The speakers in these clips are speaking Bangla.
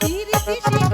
তীর দিশে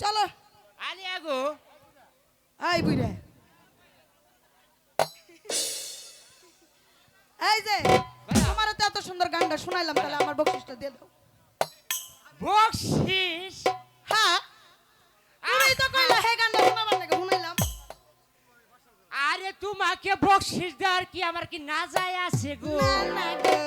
চলো। আলিয়া গো আই বুড়ে এই যে তোমার এত সুন্দর গানটা শোনাইলাম তাহলে আমার বকশিসটা দিয়ে দাও। বকশিস? হ্যাঁ। আমি তো কইলা হে গানটা শোনাবার লাগে শুনাইলাম। আরে তোমাকে বকশিস দেওয়ার কি আমার কি না যায় আছে গো? না না গো।